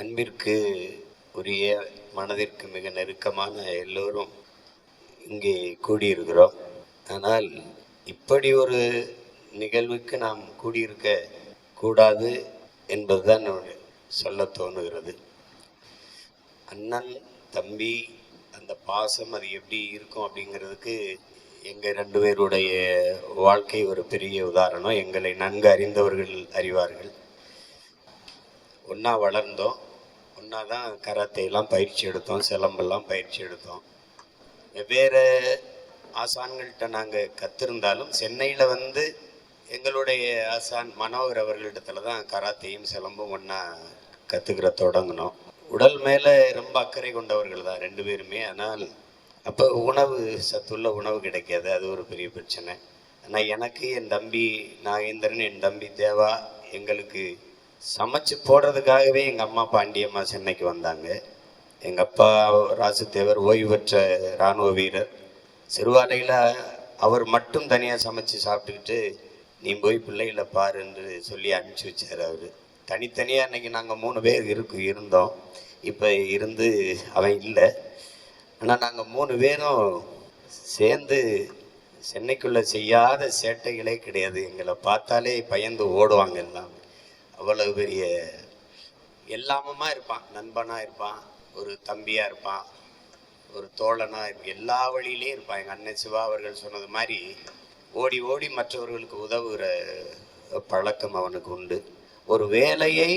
அன்பிற்கு உரிய மனதிற்கு மிக நெருக்கமான எல்லோரும் இங்கே கூடியிருக்கிறோம். ஆனால் இப்படி ஒரு நிகழ்வுக்கு நாம் கூடியிருக்க கூடாது என்பதுதான் சொல்ல தோணுகிறது. அண்ணன் தம்பி அந்த பாசம் அது எப்படி இருக்கும் அப்படிங்கிறதுக்கு எங்கள் ரெண்டு பேருடைய வாழ்க்கை ஒரு பெரிய உதாரணம். எங்களை நன்கு அறிந்தவர்கள் அறிவார்கள். ஒன்றா வளர்ந்தோம். ஒன்றா தான் கராத்தேலாம் பயிற்சி எடுத்தோம் சிலம்பெல்லாம் பயிற்சி எடுத்தோம். வெவ்வேறு ஆசான்கள்கிட்ட நாங்கள் கற்றிருந்தாலும் சென்னையில் வந்து எங்களுடைய ஆசான் மனோகர் அவர்களிடத்துல தான் கராத்தையும் சிலம்பும் ஒன்றா கற்றுக்கிற தொடங்கினோம். உடல் மேலே ரொம்ப அக்கறை கொண்டவர்கள் தான் ரெண்டு பேருமே. ஆனால் அப்போ உணவு சத்துள்ள உணவு கிடைக்காது. அது ஒரு பெரிய பிரச்சனை. ஆனால் எனக்கு என் தம்பி நாகேந்திரன் என் தம்பி தேவா எங்களுக்கு சமைச்சு போடுறதுக்காகவே எங்கள் அம்மா பாண்டியம்மா சென்னைக்கு வந்தாங்க. எங்கள் அப்பா ராசுத்தேவர் ஓய்வு பெற்ற இராணுவ வீரர். சிறுவாடையில் அவர் மட்டும் தனியாக சமைச்சு சாப்பிட்டுக்கிட்டு நீ போய் பிள்ளைகளை பாரு என்று சொல்லி அனுப்பிச்சி வச்சார் அவர். தனித்தனியாக அன்னைக்கு நாங்கள் மூணு பேர் இருக்கு இருந்தோம். இப்போ இருந்து அவன் இல்லை. ஆனால் நாங்கள் மூணு பேரும் சேர்ந்து சென்னைக்குள்ளே செய்யாத சேட்டைகளே கிடையாது. எங்களை பார்த்தாலே பயந்து ஓடுவாங்க எல்லாம். அவ்வளவு பெரிய எல்லாமுமா இருப்பான். நண்பனாக இருப்பான் ஒரு தம்பியாக இருப்பான் ஒரு தோழனாக இருப்பான். எல்லா வழியிலையும் இருப்பான். எங்கள் அண்ணன் சிவா அவர்கள் சொன்னது மாதிரி ஓடி ஓடி மற்றவர்களுக்கு உதவுகிற பழக்கம் அவனுக்கு உண்டு. ஒரு வேலையை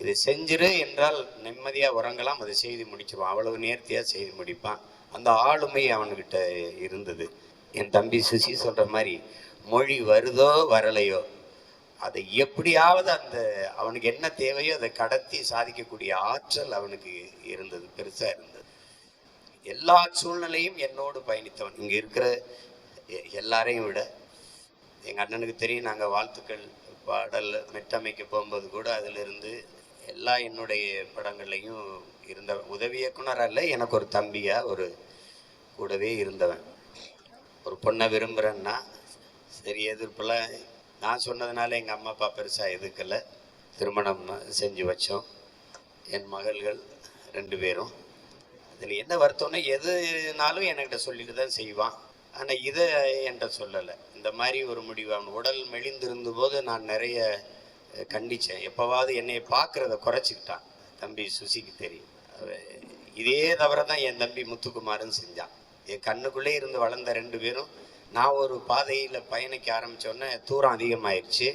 இதை செஞ்சிரு என்றால் நிம்மதியாக உறங்கலாம். அதை செய்து முடிச்சுவான் அவ்வளவு நேர்த்தியாக செய்து முடிப்பான். அந்த ஆளுமை அவன்கிட்ட இருந்தது. என் தம்பி சுசி சொல்கிற மாதிரி மொழி வருதோ வரலையோ அதை எப்படியாவது அந்த அவனுக்கு என்ன தேவையோ அதை கடத்தி சாதிக்கக்கூடிய ஆற்றல் அவனுக்கு இருந்தது பெருசாக இருந்தது. எல்லா சூழ்நிலையும் என்னோடு பயணித்தவன். இங்கே இருக்கிற எ- எல்லாரையும் விட எங்கள் அண்ணனுக்கு தெரியும் நாங்கள் வாழ்த்துக்கள் பாடல் மெட்டமைக்க போகும்போது கூட அதிலிருந்து எல்லா என்னுடைய படங்கள்லையும் இருந்த உதவி இயக்குனர் அல்ல எனக்கு ஒரு தம்பியா ஒரு கூடவே இருந்தவன். ஒரு பொண்ணை விரும்புகிறேன்னா சரி எதிர்ப்பெல்லாம் நான் சொன்னதுனால எங்கள் அம்மா அப்பா பெருசாக எதுக்கலை. திருமணம் செஞ்சு வச்சோம். என் மகள்கள் ரெண்டு பேரும். அதில் என்ன வருத்தம்னா எதுனாலும் என்கிட்ட சொல்லிட்டு தான் செய்வான். ஆனால் இதை என்கிட்ட சொல்லலை. இந்த மாதிரி ஒரு முடிவு அவன் உடல் மெலிந்திருந்த போது நான் நிறைய கண்டித்தேன் கண்டிச்சேன். எப்போவாவது என்னை பார்க்குறத குறைச்சிக்கிட்டான். தம்பி சுசிக்கு தெரியும். இதே தவிர தான் என் தம்பி முத்துக்குமாருன்னு செஞ்சான். என் கண்ணுக்குள்ளே இருந்து வளர்ந்த ரெண்டு பேரும் நான் ஒரு பாதையில் பயணிக்க ஆரம்பித்தோடனே தூரம் அதிகமாயிருச்சு.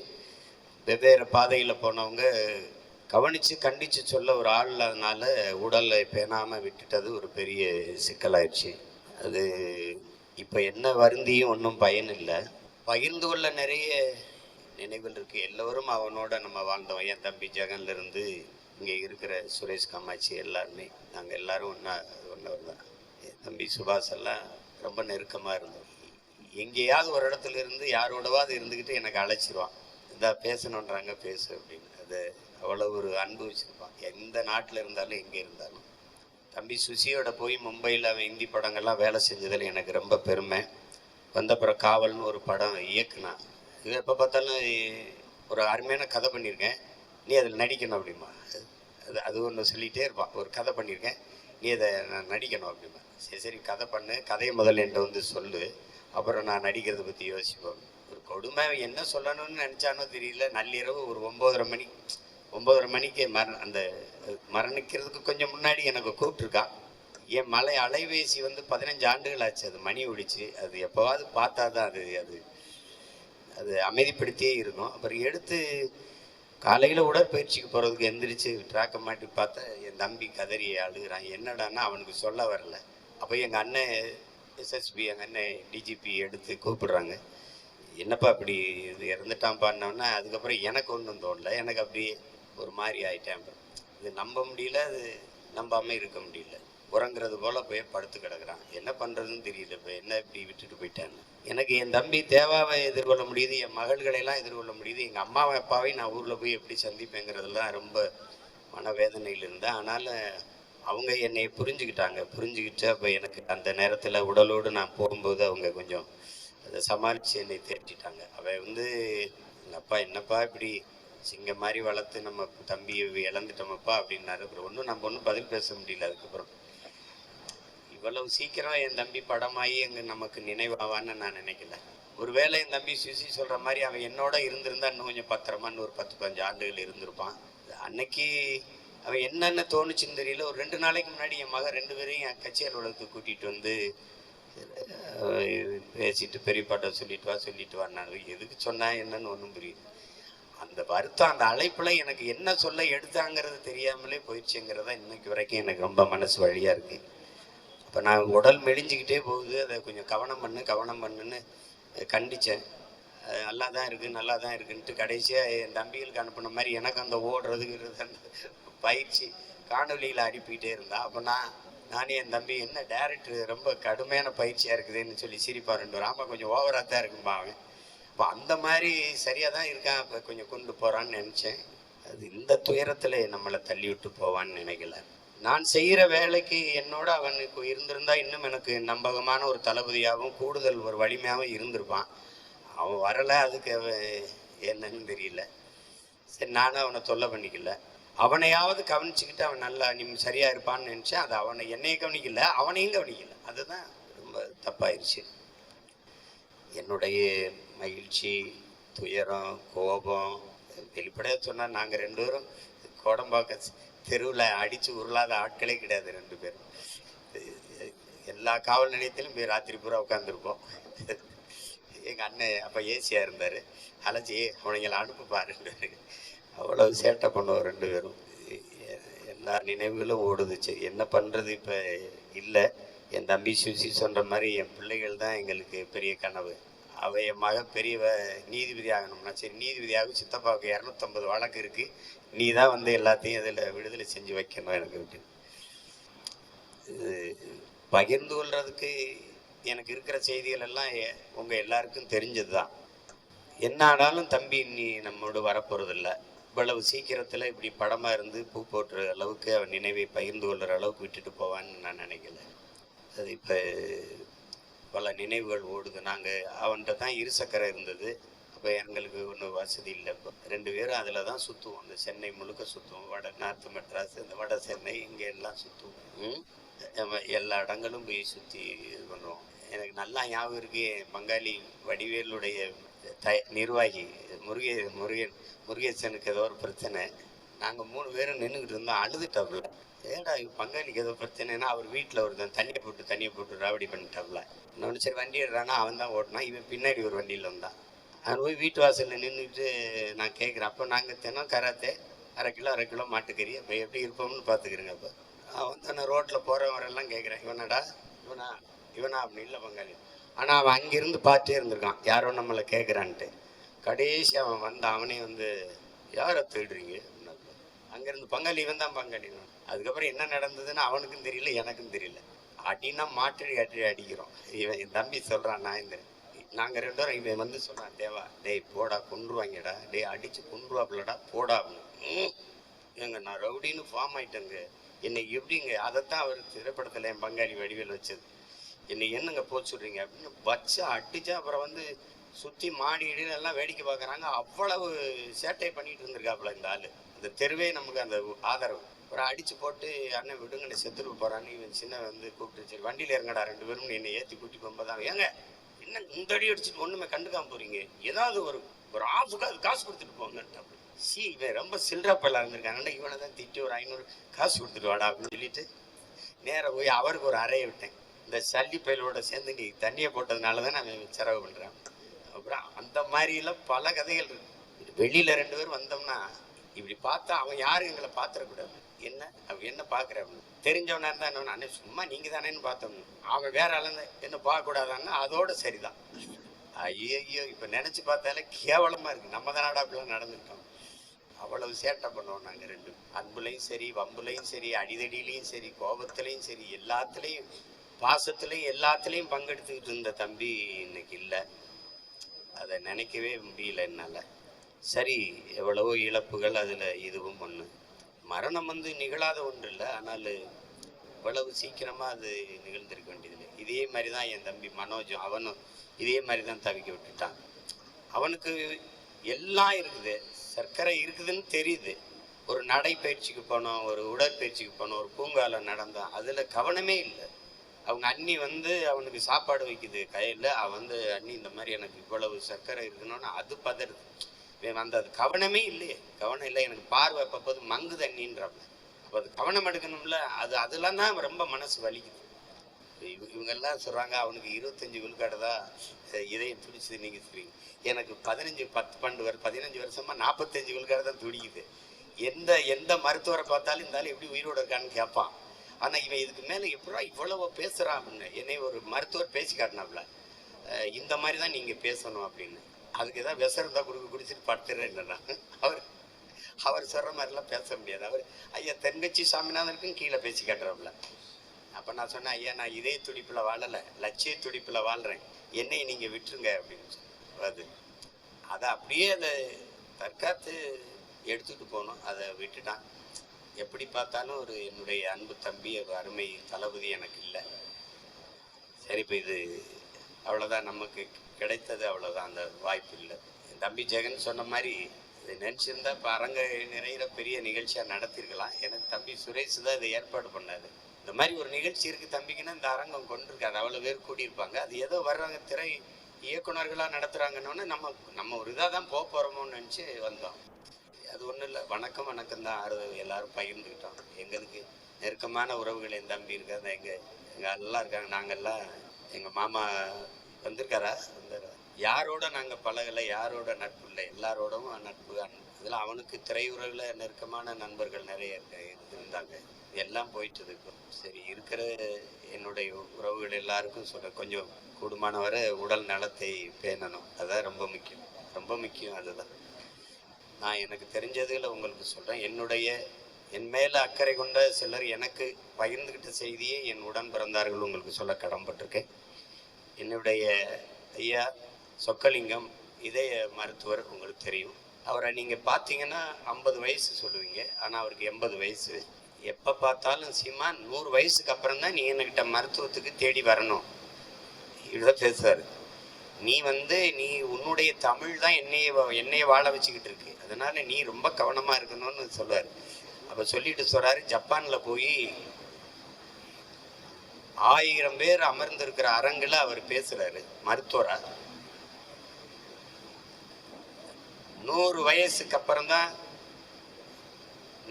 வெவ்வேறு பாதையில் போனவங்க கவனித்து கண்டித்து சொல்ல ஒரு ஆள் இல்லாதனால உடலை பேணாமல் விட்டுட்டது ஒரு பெரிய சிக்கலாயிடுச்சு அது இப்போ என்ன வருந்தியும் ஒன்றும் பயன் இல்லை பகிர்ந்து கொள்ள நிறைய நினைவுகள் இருக்குது எல்லோரும் அவனோட நம்ம வாழ்ந்தோம். என் தம்பி ஜெகன்லேருந்து இங்கே இருக்கிற சுரேஷ் காமாட்சி எல்லாருமே. நாங்கள் எல்லாரும் ஒன்றா ஒன்றவர் தான் என் தம்பி சுபாஷ் எல்லாம் ரொம்ப நெருக்கமாக இருந்தோம். எங்கேயாவது ஒரு இடத்துல இருந்து யாரோடவாது இருந்துக்கிட்டு எனக்கு அழைச்சிருவான். இந்த பேசணுன்றாங்க பேசு அப்படின்னு. அது அவ்வளோ ஒரு அன்பு வச்சுருப்பான். எந்த நாட்டில் இருந்தாலும் எங்கே இருந்தாலும். தம்பி சுசியோட போய் மும்பையில் அவன் இந்தி படங்கள்லாம் வேலை செஞ்சதில் எனக்கு ரொம்ப பெருமை. வந்தப்புறம் காவல்னு ஒரு படம் இயக்குனான். இது எப்போ பார்த்தாலும் ஒரு அருமையான கதை பண்ணியிருக்கேன். நீ அதில் நடிக்கணும் அப்படிமா அது அது ஒன்று சொல்லிகிட்டே இருப்பான். ஒரு கதை பண்ணியிருக்கேன். நீ அதை நான் நடிக்கணும் அப்படிமா சரி சரி கதை பண்ணு கதையை முதல்ல என்கிட்ட வந்து சொல்லு. அப்புறம் நான் நடிக்கிறத பற்றி யோசிப்போம். ஒரு கொடுமை என்ன சொல்லணும்னு நினச்சானோ தெரியல. நள்ளிரவு ஒரு ஒம்போதரை மணி ஒம்போதரை மணிக்கு மர அந்த மரணிக்கிறதுக்கு கொஞ்சம் முன்னாடி எனக்கு கூப்பிட்ருக்கான் என் மலை அலைவேசி வந்து பதினஞ்சு ஆண்டுகள் ஆச்சு. அது மணி ஒடிச்சு அது எப்போவாவது பார்த்தா தான் அது அது அது அமைதிப்படுத்தியே இருக்கும். அப்புறம் எடுத்து காலையில் உடற்பயிற்சிக்கு போகிறதுக்கு எந்திரிச்சு ட்ராக்கை மாட்டி பார்த்தா என் தம்பி கதறி அழுகிறான். என்னடான்னா அவனுக்கு சொல்ல வரல. அப்போ எங்கள் அண்ணன் எஸ்எஸ்பி எங்கள் அண்ணன் டிஜிபி எடுத்து கூப்பிடுறாங்க. என்னப்பா இப்படி இது இறந்துட்டான் பண்ணோன்னா அதுக்கப்புறம் எனக்கு ஒன்றும் தோணல. எனக்கு அப்படியே ஒரு மாதிரி ஆகிட்டேன் இது நம்ப முடியல அது நம்பாமல் இருக்க முடியல. உறங்குறது போல போய் படுத்து கிடக்குறான். என்ன பண்ணுறதுன்னு தெரியல இப்போ என்ன இப்படி விட்டுட்டு போயிட்டான்னு. எனக்கு என் தம்பி தேவாவை எதிர்கொள்ள முடியுது என் மகள்களையெல்லாம் எதிர்கொள்ள முடியுது எங்கள் அம்மாவை அப்பாவையும் நான் ஊரில் போய் எப்படி சந்திப்பேங்கிறதுலாம் ரொம்ப மனவேதனையில் இருந்தேன். அதனால் அவங்க என்னை புரிஞ்சுக்கிட்டாங்க. புரிஞ்சுக்கிட்டு அப்போ எனக்கு அந்த நேரத்தில் உடலோடு நான் போகும்போது அவங்க கொஞ்சம் அதை சமாளித்து என்னை தேற்றிட்டாங்க. அவள் வந்து எங்கள் அப்பா என்னப்பா இப்படி சிங்கம் மாதிரி வளர்த்து நம்ம தம்பியை இழந்துட்டோமப்பா அப்படின்னாரு. அப்புறம் ஒன்றும் நம்ம ஒன்றும் பதில் பேச முடியல அதுக்கப்புறம். இவ்வளவு சீக்கிரம் என் தம்பி படமாயி எங்க நமக்கு நினைவாவான்னு நான் நினைக்கல. ஒருவேளை என் தம்பி சுசி சொல்ற மாதிரி அவன் என்னோட இருந்திருந்தா இன்னும் கொஞ்சம் பத்திரமா ஒரு பத்து பதினஞ்சு ஆண்டுகள் இருந்திருப்பான். அன்னைக்கு அவன் என்னென்ன தோணுச்சுன்னு தெரியல. ஒரு ரெண்டு நாளைக்கு முன்னாடி என் மகன் ரெண்டு பேரையும் என் கட்சி அலுவலகத்துக்கு கூட்டிகிட்டு வந்து பேசிட்டு பெரிய பாட்டை சொல்லிட்டு வா சொல்லிட்டு வா நான் எதுக்கு சொன்னா என்னன்னு ஒன்றும் புரியுது அந்த வருத்தம் அந்த அழைப்புல எனக்கு என்ன சொல்ல எடுத்தாங்கிறது தெரியாமலே போயிடுச்சுங்கிறதா இன்னைக்கு வரைக்கும் எனக்கு ரொம்ப மனசு வழியா இருக்கு. இப்போ நான் உடல் மெலிஞ்சிக்கிட்டே போகுது. அதை கொஞ்சம் கவனம் பண்ணு கவனம் பண்ணுன்னு கண்டித்தேன் நல்லா தான் இருக்குது நல்லா தான் இருக்குன்ட்டு கடைசியாக என் தம்பிகளுக்கு அனுப்புன மாதிரி எனக்கு அந்த ஓடுறதுங்கிறது அந்த பயிற்சி காணொலியில் அனுப்பிக்கிட்டே இருந்தா. அப்போ நான் நானே என் தம்பி என்ன டேரக்டர் ரொம்ப கடுமையான பயிற்சியாக இருக்குதுன்னு சொல்லி சிரிப்பா ரெண்டு பேரும். ஆமாம் கொஞ்சம் ஓவராக தான் இருக்கும்பா அவன். இப்போ அந்த மாதிரி சரியாக தான் இருக்கான். இப்போ கொஞ்சம் கொண்டு போகிறான்னு நினச்சேன். அது இந்த துயரத்தில் நம்மளை தள்ளி விட்டு போவான்னு நினைக்கல. நான் செய்கிற வேலைக்கு என்னோட அவனுக்கு இருந்திருந்தா இன்னும் எனக்கு நம்பகமான ஒரு தளபதியாகவும் கூடுதல் ஒரு வலிமையாகவும் இருந்திருப்பான். அவன் வரலை அதுக்கு அவன் என்னன்னு தெரியல. சரி நானும் அவனை தொல்லை பண்ணிக்கல. அவனையாவது கவனிச்சுக்கிட்டு அவன் நல்லா நீ சரியாக இருப்பான்னு நினச்சேன். அது அவனை என்னையும் கவனிக்கல அவனையும் கவனிக்கல. அதுதான் ரொம்ப தப்பாயிருச்சு. என்னுடைய மகிழ்ச்சி துயரம் கோபம் வெளிப்படையாக சொன்னால் நாங்கள் ரெண்டு பேரும் கோடம்பாக்க தெருவில் அடித்து உருளாத ஆட்களே கிடையாது ரெண்டு பேரும் எல்லா காவல் நிலையத்திலும் போய் ராத்திரி பூரா உட்காந்துருப்போம் எங்கள் அண்ணன் அப்போ ஏசியாக இருந்தார். அழைச்சி அவனைங்களை அனுப்புப்பா ரெண்டு பேரும் அவ்வளோ சேட்டை பண்ணுவோம் ரெண்டு பேரும். எல்லா நினைவுகளும் ஓடுது சரி என்ன பண்ணுறது இப்போ? இல்லை. என் தம்பி சுசி சொல்கிற மாதிரி என் பிள்ளைகள் தான் எங்களுக்கு பெரிய கனவு. அவ என் மக பெரியவ நீதிபதி ஆகணும்னா சரி நீதிபதியாக சித்தப்பாவுக்கு இரநூத்தம்பது வழக்கு இருக்குது நீ தான் வந்து எல்லாத்தையும் இதில் விடுதலை செஞ்சு வைக்கணும் எனக்கு அப்படின்னு பகிர்ந்து கொள்றதுக்கு எனக்கு இருக்கிற செய்திகள் எல்லாம் உங்கள் உங்க எல்லாருக்கும் தெரிஞ்சது தான் என்ன ஆனாலும் தம்பி நீ நம்மோடு வரப்போறதில்ல. இவ்வளவு சீக்கிரத்தில் இப்படி படமாக இருந்து பூ போட்டுற அளவுக்கு அவன் நினைவை பகிர்ந்து கொள்கிற அளவுக்கு விட்டுட்டு போவான்னு நான் நினைக்கல. அது இப்போ பல நினைவுகள் ஓடுது. நாங்கள் அவன்கிட்ட தான் இருசக்கரை இருந்தது. அப்போ எங்களுக்கு ஒன்றும் வசதி இல்லை. இப்போ ரெண்டு பேரும் அதில் தான் சுற்றுவோம் இந்த சென்னை முழுக்க சுற்றுவோம் வட நார்த்து மெட்ராஸ் இந்த வட சென்னை இங்கே எல்லாம் சுற்றுவோம் எல்லா இடங்களும் போய் சுற்றி இது பண்ணுவோம். எனக்கு நல்லா ஞாபகம் இருக்கு. பங்காளி வடிவேலுடைய த நிர்வாகி முருகே முருகன் முருகேசனுக்கு ஏதோ ஒரு பிரச்சனை. நாங்கள் மூணு பேரும் நின்றுக்கிட்டு இருந்தோம். அழுதுட்டாப்புல. ஏடா பங்காளிக்கு ஏதோ பிரச்சனைனா அவர் வீட்டில் ஒருத்தன் தண்ணியை போட்டு தண்ணியை போட்டு ராவடி பண்ணிட்டாப்புல. இன்னொன்று சரி வண்டி எடுறானா அவன் தான் ஓட்டினான் இவன் பின்னாடி ஒரு வண்டியில் வந்தான் அவன் போய் வீட்டு வாசலில் நின்றுட்டு நான் கேட்குறேன் அப்போ நாங்கள் தினம் கராத்தே அரை கிலோ அரை கிலோ மாட்டுக்கறி. அப்போ எப்படி இருப்போம்னு பார்த்துக்கிறேங்க அப்போ. அவன் தானே ரோட்டில் போகிறவரெல்லாம் கேட்குறேன் இவனடா இவனா இவனா அப்படி இல்லை பங்காளி. ஆனால் அவன் அங்கேருந்து பார்த்துட்டே இருந்திருக்கான். யாரோ நம்மளை கேட்குறான்ட்டு கடைசி அவன் வந்து அவனே வந்து யாரை தேடுறீங்க? அங்கேருந்து பங்காளி இவன் தான் பங்காளி. அதுக்கப்புறம் என்ன நடந்ததுன்னு அவனுக்கும் தெரியல எனக்கும் தெரியல. அடினா மாற்றி அடி அடிக்கிறோம். இவன் என் தம்பி சொல்கிறான் நான் இந்த நாங்கள் ரெண்டு பேரும் இவன் வந்து சொல்கிறான் தேவா டேய் போடா கொன்றுவாங்கடா. டேய் அடித்து கொன்றுவாப்புலடா போடா அப்படின்னு. ம். ஏங்க நான் ரவுடின்னு ஃபார்ம் ஆயிட்டேங்க. என்னை எப்படிங்க? அதைத்தான் அவர் திரைப்படத்தில் என் பங்காளி வடிவேல் வச்சது. என்னை என்னங்க போச்சுடுறீங்க அப்படின்னு வச்சு அடிச்சா அப்புறம் வந்து சுற்றி மாடி இடின்னு எல்லாம் வேடிக்கை பார்க்குறாங்க. அவ்வளவு சேட்டை பண்ணிட்டு இருந்திருக்காப்புல இந்த ஆள். அந்த தெருவே நமக்கு அந்த ஆதரவு. ஒரு அடிச்சு போட்டு அண்ணன் விடுங்க செத்துட்டு போறான்னு இவன் சின்ன வந்து கூப்பிட்டு சரி வண்டியில இறங்கடா ரெண்டு பேரும் என்னை ஏத்தி கூட்டி போகும்போது ஏங்க என்ன இந்த அடி அடிச்சுட்டு ஒண்ணுமே கண்டுக்காம போறீங்க? ஏதாவது ஒரு ஒரு ஆஃபுக்கு அது காசு கொடுத்துட்டு போங்கன்ட்டாப்புல சி இவன் ரொம்ப சில்லற பயிலாக இருந்திருக்காங்க இவனை தான் திட்டி ஒரு ஐநூறு காசு கொடுத்துட்டு வாடா அப்படின்னு சொல்லிட்டு நேராக போய் அவருக்கு ஒரு அறையை விட்டேன். இந்த சல்லி பயலோட சேர்ந்து நீ தண்ணியை போட்டதுனால தான் நான் செலவு பண்றேன். அப்புறம் அந்த மாதிரிலாம் பல கதைகள் இருக்கு. வெளியில ரெண்டு பேரும் வந்தோம்னா இப்படி பார்த்தா அவன் யாரும் எங்களை பார்த்துடக்கூடாது. என்ன? அவன் என்ன பார்க்குற அப்படின்னு தெரிஞ்சவனா இருந்தா என்ன சும்மா நீங்க தானேன்னு பார்த்தோம்னு அவன் வேற ஆளுங்க என்ன பார்க்கக்கூடாதான்னா அதோட சரிதான். ஐயோ இப்போ நினைச்சு பார்த்தாலே கேவலமா இருக்கு. நம்ம தானடா அப்படிலாம் நடந்துட்டோம் அவ்வளவு சேட்டை பண்ணுவோம் நாங்கள் ரெண்டும். அன்புலையும் சரி வம்புலையும் சரி அடிதடியிலையும் சரி கோபத்துலையும் சரி எல்லாத்துலேயும் பாசத்துலையும் எல்லாத்துலேயும் பங்கெடுத்துக்கிட்டு இருந்த தம்பி இன்னைக்கு இல்லை. அதை நினைக்கவே முடியல என்னால். சரி எவ்வளவோ இழப்புகள் அதில் இதுவும் ஒன்று மரணம் வந்து நிகழாத ஒன்று இல்லை ஆனால் இவ்வளவு சீக்கிரமாக அது நிகழ்ந்திருக்க வேண்டியதில்லை. இதே மாதிரி தான் என் தம்பி மனோஜும் அவனும் இதே மாதிரி தான் தவிக்க விட்டுட்டான் அவனுக்கு எல்லாம் இருக்குது. சர்க்கரை இருக்குதுன்னு தெரியுது. ஒரு நடைப்பயிற்சிக்கு போனோம் ஒரு உடற்பயிற்சிக்கு போனோம் ஒரு பூங்கால நடந்தான் அதில் கவனமே இல்லை. அவங்க அண்ணி வந்து அவனுக்கு சாப்பாடு வைக்குது கையில். அவன் வந்து அண்ணி இந்த மாதிரி எனக்கு இவ்வளவு சர்க்கரை இருக்கணும்னு அது பதறுது. அந்த அது கவனமே இல்லையே. கவனம் இல்லை எனக்கு பார்வை அப்போது மங்கு தண்ணின்றாப்புல அப்போ அது கவனம் எடுக்கணும்ல அது அதெல்லாம் தான் ரொம்ப மனசு வலிக்குது. இவங்கெல்லாம் சொல்கிறாங்க அவனுக்கு இருபத்தஞ்சி விழுக்காடுதா தான் இதயம் துடிச்சது நீங்கள் சொல்றீங்க. எனக்கு பதினஞ்சு பத்து பன்னெண்டு வருஷம் பதினஞ்சு வருஷமா நாற்பத்தஞ்சு விழுக்காடு தான் துடிக்குது. எந்த எந்த மருத்துவரை பார்த்தாலும் இருந்தாலும் எப்படி உயிரோட இருக்கான்னு கேட்பான். ஆனால் இவன் இதுக்கு மேலே எப்படா இவ்வளவு பேசுகிறான் அப்படின்னு. என்னை ஒரு மருத்துவர் பேசி காட்டினாப்புல இந்த மாதிரி தான் நீங்கள் பேசணும் அப்படின்னு. அதுக்கு ஏதாவது விஷம் தான் கொடுக்க குடிச்சிட்டு படுத்துறேன் அவர் அவர் சொல்கிற மாதிரிலாம் பேச முடியாது. அவர் ஐயா தென்கட்சி சாமிநாதனுக்கும் கீழே பேசி காட்டுறாப்புல. அப்போ நான் சொன்னேன் ஐயா நான் இதே துடிப்பில் வாழலை லட்சிய துடிப்பில் வாழ்கிறேன் என்னை நீங்கள் விட்டுருங்க அப்படின்னு அது அதை அப்படியே அதை தற்காத்து எடுத்துகிட்டு போகணும் அதை விட்டுட்டான். எப்படி பார்த்தாலும் ஒரு என்னுடைய அன்பு தம்பி ஒரு அருமை தளபதி எனக்கு இல்லை. சரி இப்போ இது அவ்வளோதான் நமக்கு கிடைத்தது அவ்வளோதான் அந்த வாய்ப்பு இல்லை. என் தம்பி ஜெகன் சொன்ன மாதிரி இதை நினச்சிருந்தா இப்போ அரங்க நிறைகிற பெரிய நிகழ்ச்சியாக நடத்திருக்கலாம். எனக்கு தம்பி சுரேஷ் தான் இதை ஏற்பாடு பண்ணாரு. இந்த மாதிரி ஒரு நிகழ்ச்சி இருக்குது தம்பிக்குன்னா இந்த அரங்கம் கொண்டிருக்காது. அவ்வளோ பேர் கூடியிருப்பாங்க. அது ஏதோ வர்றாங்க திரை இயக்குனர்களாக நடத்துகிறாங்கன்னு நம்ம நம்ம ஒரு இதாக தான் போக போகிறோமோன்னு நினச்சி வந்தோம். அது ஒன்றும் இல்லை. வணக்கம் வணக்கம் தான் அது எல்லாரும் பகிர்ந்துக்கிட்டோம். எங்களுக்கு நெருக்கமான உறவுகள் என் தம்பி இருக்காங்க எங்கள் எங்கள் எல்லாம் இருக்காங்க. நாங்கள்லாம் எங்கள் மாமா வந்திருக்காரா? வந்தாரா? யாரோட நாங்கள் பழகலை யாரோட நட்பு இல்லை? எல்லாரோடவும் நட்பு இதில் அவனுக்கு திரையுறவில் நெருக்கமான நண்பர்கள் நிறைய இருக்க- இருந்தாங்க. எல்லாம் போயிட்டு இருக்கும் சரி இருக்கிற என்னுடைய உறவுகள் எல்லாருக்கும் சொல்ல கொஞ்சம் கூடுமான வரை உடல் நலத்தை பேணணும். அதுதான் ரொம்ப முக்கியம். ரொம்ப முக்கியம் அதுதான். நான் எனக்கு தெரிஞ்சதுல உங்களுக்கு சொல்கிறேன் என்னுடைய என் மேலே அக்கறை கொண்ட சிலர் எனக்கு பகிர்ந்துக்கிட்ட செய்தியை என் உடன் பிறந்தார்கள் உங்களுக்கு சொல்ல கடன்பட்டிருக்கேன் என்னுடைய ஐயா சொக்கலிங்கம் இதய மருத்துவர் உங்களுக்கு தெரியும். அவரை நீங்கள் பார்த்தீங்கன்னா ஐம்பது வயசு சொல்லுவீங்க. ஆனால் அவருக்கு எண்பது வயசு. எப்போ பார்த்தாலும் சீமா நூறு வயசுக்கு அப்புறம் தான் நீ என்கிட்ட மருத்துவத்துக்கு தேடி வரணும். இப்படிதான் பேசுவார். நீ வந்து நீ உன்னுடைய தமிழ் தான் என்னைய வா- என்னைய வாழ வச்சுக்கிட்டு இருக்கு. அதனால நீ ரொம்ப கவனமாக இருக்கணும்னு சொல்லுவார். அப்போ சொல்லிட்டு சொல்கிறாரு ஜப்பானில் போய் ஆயிரம் பேர் அமர்ந்திருக்கிற அரங்கில் அவர் பேசுகிறாரு மருத்துவரா. நூறு வயசுக்கு அப்புறம் தான்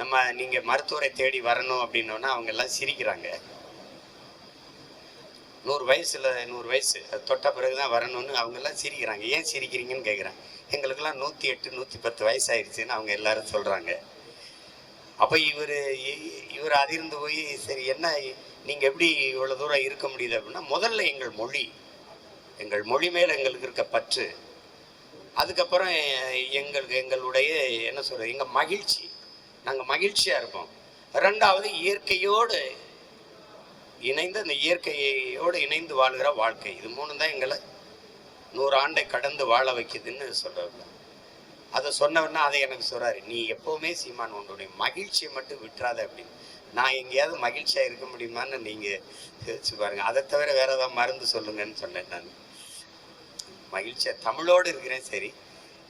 நம்ம நீங்கள் மருத்துவரை தேடி வரணும் அப்படின்னோன்னா அவங்க எல்லாம் சிரிக்கிறாங்க. நூறு வயசில் நூறு வயசு அது தொட்ட பிறகு தான் வரணும்னு அவங்கெல்லாம் சிரிக்கிறாங்க. ஏன் சிரிக்கிறீங்கன்னு கேட்குறேன் எங்களுக்கெல்லாம் நூற்றி எட்டு நூற்றி பத்து வயசாயிருச்சுன்னு அவங்க எல்லாரும் சொல்கிறாங்க அப்போ இவர் இவர் அதிர்ந்து போய் சரி என்ன நீங்கள் எப்படி இவ்வளோ தூரம் இருக்க முடியுது அப்படின்னா முதல்ல எங்கள் மொழி எங்கள் மொழி மேல் எங்களுக்கு இருக்க பற்று. அதுக்கப்புறம் எங்களுக்கு எங்களுடைய என்ன சொல்கிறது எங்கள் மகிழ்ச்சி. நாங்கள் மகிழ்ச்சியாக இருப்போம். ரெண்டாவது இயற்கையோடு இணைந்து அந்த இயற்கையோடு இணைந்து வாழ்கிற வாழ்க்கை. இது மூணு தான் எங்களை நூறு ஆண்டை கடந்து வாழ வைக்குதுன்னு சொல்கிறாங்க அதை சொன்னவன்னா அதை எனக்கு சொல்கிறாரு நீ எப்போவுமே சீமான் உன்னுடைய மகிழ்ச்சியை மட்டும் விட்டுறாத அப்படின்னு. நான் எங்கேயாவது மகிழ்ச்சியாக இருக்க முடியுமான்னு நீங்கள் யோசிச்சு பாருங்கள் அதை தவிர வேற ஏதாவது மருந்து சொல்லுங்கன்னு சொன்னேன் நான். மகிழ்ச்சியாக தமிழோடு இருக்கிறேன் சரி.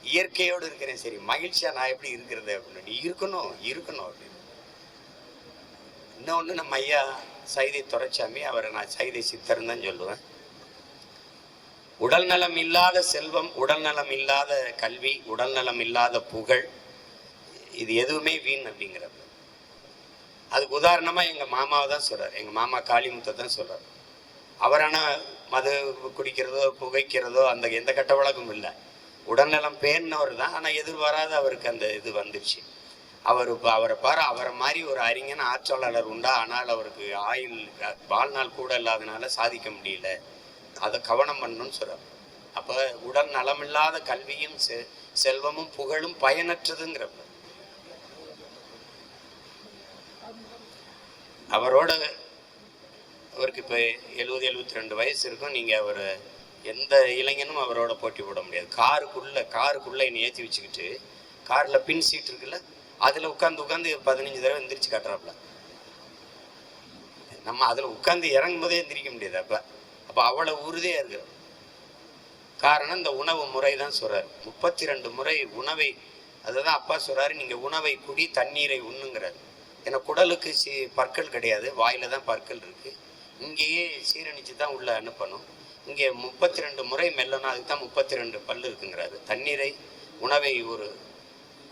இயற்கையோடு இருக்கிறேன் சரி. மகிழ்ச்சியாக நான் எப்படி இருக்கிறது அப்படின்னு. நீ இருக்கணும் இருக்கணும் அப்படின்னு. இன்னொன்று நம்ம ஐயா சைதை துரைச்சாமி அவரை நான் சைதை சித்தர்னு தான் சொல்லுவேன். உடல் நலம் இல்லாத செல்வம் உடல் நலம் இல்லாத கல்வி உடல் நலம் இல்லாத புகழ் இது எதுவுமே வீண் அப்படிங்கிறது. அதுக்கு உதாரணமாக எங்கள் மாமாவை தான் சொல்கிறார் எங்கள் மாமா காளிமுத்தை தான் சொல்கிறார் அவர் மது குடிக்கிறதோ புகைக்கிறதோ அந்த எந்த கட்ட வழக்கமும் இல்லை. உடல்நலம் பேர்னவர் தான். ஆனால் எதிர்பாராத அவருக்கு அந்த இது வந்துருச்சு. அவர் இப்போ அவரை பாரு அவரை மாதிரி ஒரு அறிஞன் ஆற்றலாளர் உண்டா? ஆனால் அவருக்கு ஆயுள் வாழ்நாள் கூட இல்லாதனால சாதிக்க முடியல. அதை கவனம் பண்ணணும்னு சொல்கிறார் அப்போ உடல் நலமில்லாத கல்வியும் செ- செல்வமும் புகழும் பயனற்றதுங்கிறப்ப. அவரோட அவருக்கு இப்போ எழுபது எழுபத்தி ரெண்டு வயசு இருக்கும். நீங்கள் அவர் எந்த இளைஞனும் அவரோட போட்டி போட முடியாது. காருக்குள்ளே காருக்குள்ளே என்னை ஏற்றி வச்சுக்கிட்டு காரில் பின் சீட் இருக்குல்ல அதில் உட்காந்து உட்காந்து பதினஞ்சு தடவை எந்திரிச்சு காட்டுறாப்புல. நம்ம அதில் உட்காந்து இறங்கும் போதே எந்திரிக்க முடியாது அப்போ. அப்போ அவ்வளோ உறுதியாக இருக்கிறோம் காரணம் இந்த உணவு முறை தான் சொல்கிறார் முப்பத்தி ரெண்டு முறை உணவை அதுதான் அப்பா சொல்கிறாரு நீங்கள் உணவை குடி தண்ணீரை உண்ணுங்கிறார். ஏன்னா குடலுக்கு சி பற்கள் கிடையாது வாயில் தான் பற்கள் இருக்குது இங்கேயே சீரணித்து தான் உள்ளே அனுப்பணும். இங்கே முப்பத்தி ரெண்டு முறை மெல்லணும் அதுக்கு தான் முப்பத்தி ரெண்டு பல் இருக்குங்கிறாரு. தண்ணீரை உணவை ஒரு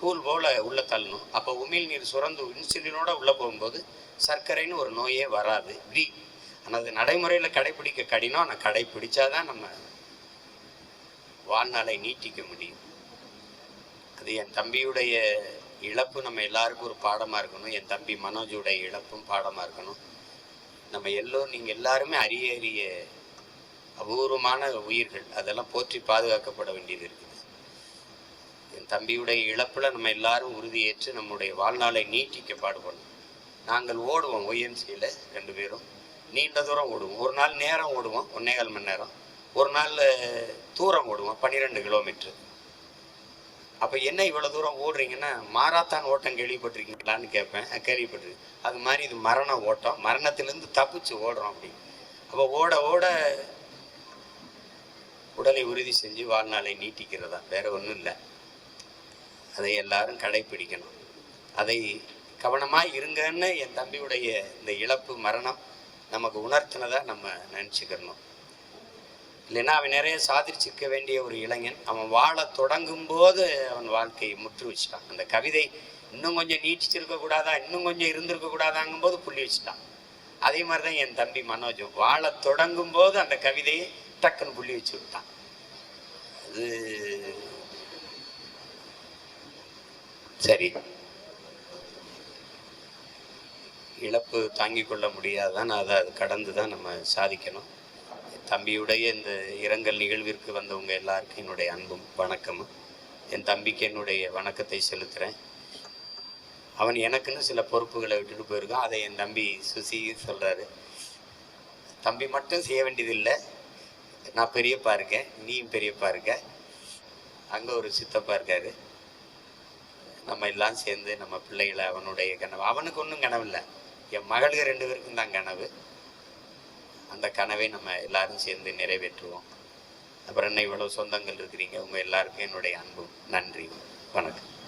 கூல் போல உள்ள தள்ளணும். அப்போ உமிழ் நீர் சுரந்து இன்சுலினோட உள்ளே போகும்போது சர்க்கரைன்னு ஒரு நோயே வராது. வி ஆனால் அது நடைமுறையில் கடைப்பிடிக்க கடினம். ஆனால் கடைப்பிடிச்சாதான் நம்ம வாழ்நாளை நீட்டிக்க முடியும். அது என் தம்பியுடைய இழப்பு நம்ம எல்லாருக்கும் ஒரு பாடமாக இருக்கணும். என் தம்பி மனோஜுடைய இழப்பும் பாடமாக இருக்கணும். நம்ம எல்லோரும் நீங்கள் எல்லாருமே அரிய அரிய அபூர்வமான உயிர்கள். அதெல்லாம் போற்றி பாதுகாக்கப்பட வேண்டியது இருக்குது. என் தம்பியுடைய இழப்பில் நம்ம எல்லாரும் உறுதியேற்று நம்முடைய வாழ்நாளை நீட்டிக்க பாடுபடணும். நாங்கள் ஓடுவோம் ஒய்எம்சியில் ரெண்டு பேரும். நீண்ட தூரம் ஓடுவோம். ஒரு நாள் நேரம் ஓடுவோம் ஒன்னே கால் மணி நேரம். ஒரு நாள் தூரம் ஓடுவோம் பன்னிரெண்டு கிலோமீட்டர். அப்போ என்ன இவ்வளோ தூரம் ஓடுறீங்கன்னா மாராத்தான் ஓட்டம் கேள்விப்பட்டிருக்கீங்களான்னு கேட்பேன். கேள்விப்பட்டிருக்கேன் அது மாதிரி இது மரண ஓட்டம். மரணத்திலேருந்து தப்பிச்சு ஓடுறோம் அப்படி. அப்போ ஓட ஓட உடலை உறுதி செஞ்சு வாழ்நாளை நீட்டிக்கிறதா? வேற ஒன்றும் இல்லை. அதை எல்லாரும் கடைப்பிடிக்கணும். அதை கவனமாக இருங்கன்னு என் தம்பியுடைய இந்த இழப்பு மரணம் நமக்கு உணர்த்தினதா நம்ம நினச்சிக்கிறணும் இல்லைன்னா அவன் நிறைய சாதிச்சிருக்க வேண்டிய ஒரு இளைஞன் அவன் வாழ தொடங்கும் போது அவன் வாழ்க்கையை முற்று வச்சுட்டான். அந்த கவிதை இன்னும் கொஞ்சம் நீட்டிச்சிருக்க கூடாதா இன்னும் கொஞ்சம் இருந்திருக்க கூடாதாங்கும் போது புள்ளி வச்சுட்டான். அதே மாதிரி தான் என் தம்பி மனோஜும் வாழ தொடங்கும் போது அந்த கவிதையை டக்குன்னு புள்ளி வச்சு விட்டான். அது சரி. இழப்பு தாங்கிக் கொள்ள முடியாதான் அதை அது கடந்து தான் நம்ம சாதிக்கணும். தம்பியுடைய இந்த இரங்கல் நிகழ்விற்கு வந்தவங்க எல்லாருக்கும் என்னுடைய அன்பும் வணக்கமும். என் தம்பிக்கு என்னுடைய வணக்கத்தை செலுத்துகிறேன் அவன் எனக்குன்னு சில பொறுப்புகளை விட்டுட்டு போயிருக்கான். அதை என் தம்பி சுசி சொல்கிறாரு தம்பி மட்டும் செய்ய வேண்டியதில்லை. நான் பெரியப்பா இருக்கேன். நீயும் பெரியப்பா இருக்க. அங்கே ஒரு சித்தப்பா இருக்காரு. நம்ம எல்லாம் சேர்ந்து நம்ம பிள்ளைகளை அவனுடைய கனவு. அவனுக்கு ஒன்றும் கனவு இல்லை என் மகளுக்கு ரெண்டு பேருக்கும் தான் கனவு. அந்த கனவை நம்ம எல்லாரும் சேர்ந்து நிறைவேற்றுவோம். அப்புறம் என்ன இவ்வளோ சொந்தங்கள் இருக்கிறீங்க? உங்கள் எல்லாருக்கும் என்னுடைய அன்பும் நன்றி வணக்கம்.